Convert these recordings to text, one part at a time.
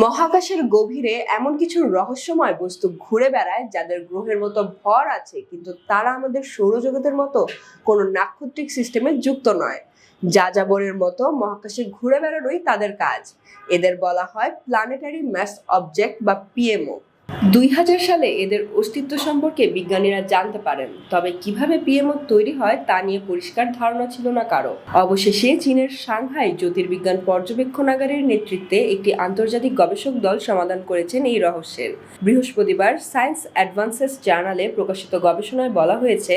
মহাকাশের গভীরে এমন কিছু রহস্যময় বস্তু ঘুরে বেড়ায় যাদের গ্রহের মতো ভর আছে, কিন্তু তারা আমাদের সৌরজগতের মতো কোনো নাক্ষত্রিক সিস্টেমে যুক্ত নয়। যাযাবরের মতো মহাকাশে ঘুরে বেড়ানোই তাদের কাজ। এদের বলা হয় প্ল্যানেটারি ম্যাস অবজেক্ট বা পিএমও দুই হাজার সালে এদের অস্তিত্ব সম্পর্কে বিজ্ঞানীরা জানতে পারেন, তবে কীভাবে পিএমও তৈরি হয় তা নিয়ে পরিষ্কার ধারণা ছিল না কারও। অবশেষে চীনের সাংহাই জ্যোতির্বিজ্ঞান পর্যবেক্ষণাগারের নেতৃত্বে একটি আন্তর্জাতিক গবেষক দল সমাধান করেছেন এই রহস্যের। বৃহস্পতিবার সায়েন্স অ্যাডভান্সেস জার্নালে প্রকাশিত গবেষণায় বলা হয়েছে,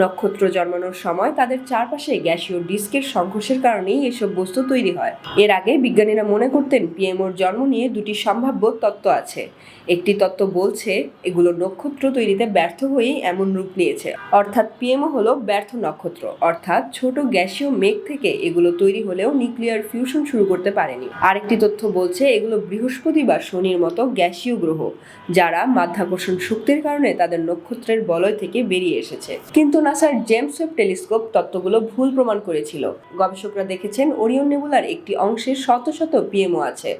নক্ষত্র জন্মানোর সময় তাদের চারপাশে গ্যাসীয় ডিস্কের সংঘর্ষের কারণেই এসব বস্তু তৈরি হয়। এর আগে বিজ্ঞানীরা মনে করতেন পিএমওর জন্ম নিয়ে দুটি সম্ভাব্য তত্ত্ব আছে। একটি তত্ত্ব বলছে, এগুলো নক্ষত্র তৈরিতে ব্যর্থ হয়েই এমন রূপ নিয়েছে। অর্থাৎ পিএমও হলো ব্যর্থ নক্ষত্র। অর্থাৎ ছোট গ্যাসীয় মেঘ থেকে এগুলো তৈরি হলেও নিউক্লিয়ার ফিউশন শুরু করতে পারেনি। আরেকটি তথ্য বলছে, এগুলো বৃহস্পতি বা শনির মতো গ্যাসীয় গ্রহ, যারা মাধ্যাকর্ষণ শক্তির কারণে তাদের নক্ষত্রের বলয় থেকে বেরিয়ে এসেছে। কিন্তু নাসার জেমস ওয়েব টেলিস্কোপ তত্ত্বগুলো ভুল প্রমাণ করেছিল। গবেষকরা দেখেছেন, ওরিয়ন নেবুলার একটি অংশে শত শত পিএমও আছে,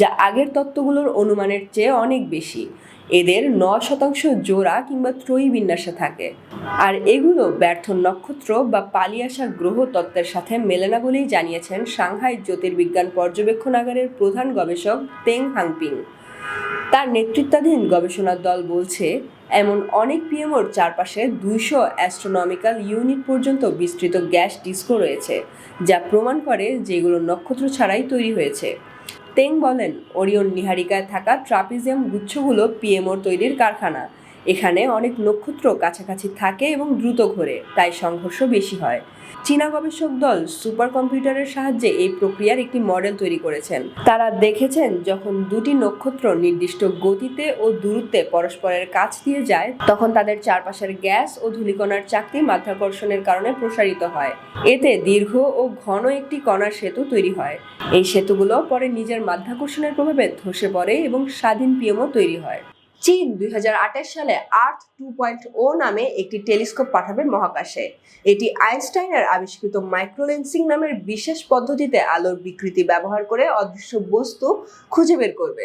যা আগের তত্ত্বগুলোর অনুমানের চেয়ে অনেক বেশি। এদের ন শতাংশ জোড়া কিংবা ত্রয়ী বিন্যাসে থাকে। আর এগুলো ব্যর্থ নক্ষত্র বা পালিয়ে আসা গ্রহ তত্ত্বের সাথে মেলে না বলেই জানিয়েছেন সাংহাই জ্যোতির্বিজ্ঞান পর্যবেক্ষণাগারের প্রধান গবেষক তেং হাংপিং। তার নেতৃত্বাধীন গবেষণা দল বলছে, এমন অনেক পিএমওর চারপাশে দুইশো অ্যাস্ট্রোনমিক্যাল ইউনিট পর্যন্ত বিস্তৃত গ্যাস ডিস্কো রয়েছে, যা প্রমাণ করে যে এগুলো নক্ষত্র ছাড়াই তৈরি হয়েছে। তেং বলেন ওরিয়ন নিহারিকায় থাকা ট্রাপিজিয়াম গুচ্ছগুলো পিএমওর তৈরির কারখানা। এখানে অনেক নক্ষত্র কাছাকাছি থাকে এবং দ্রুত ঘোরে, তাই সংঘর্ষ বেশি হয়। চীনা গবেষক দল সুপার কম্পিউটারের সাহায্যে এই প্রক্রিয়ার একটি মডেল তৈরি করেছেন। তারা দেখেছেন, যখন দুটি নক্ষত্র নির্দিষ্ট গতিতে ও দূরত্বে পরস্পরের কাছ দিয়ে যায়, তখন তাদের চারপাশের গ্যাস ও ধূলিকণার চাকতি মাধ্যাকর্ষণের কারণে প্রসারিত হয়। এতে দীর্ঘ ও ঘন একটি কণার সেতু তৈরি হয়। এই সেতুগুলো পরে নিজের মাধ্যাকর্ষণের প্রভাবে ধসে পড়ে এবং স্বাধীন পিএমও তৈরি হয়। চীন দুই হাজার আঠাশ সালে আর্থ টু পয়েন্ট ও নামে একটি টেলিস্কোপ পাঠাবে মহাকাশে। এটি আইনস্টাইনের আবিষ্কৃত মাইক্রোলেন্সিং নামের বিশেষ পদ্ধতিতে আলোর বিকৃতি ব্যবহার করে অদৃশ্য বস্তু খুঁজে বের করবে।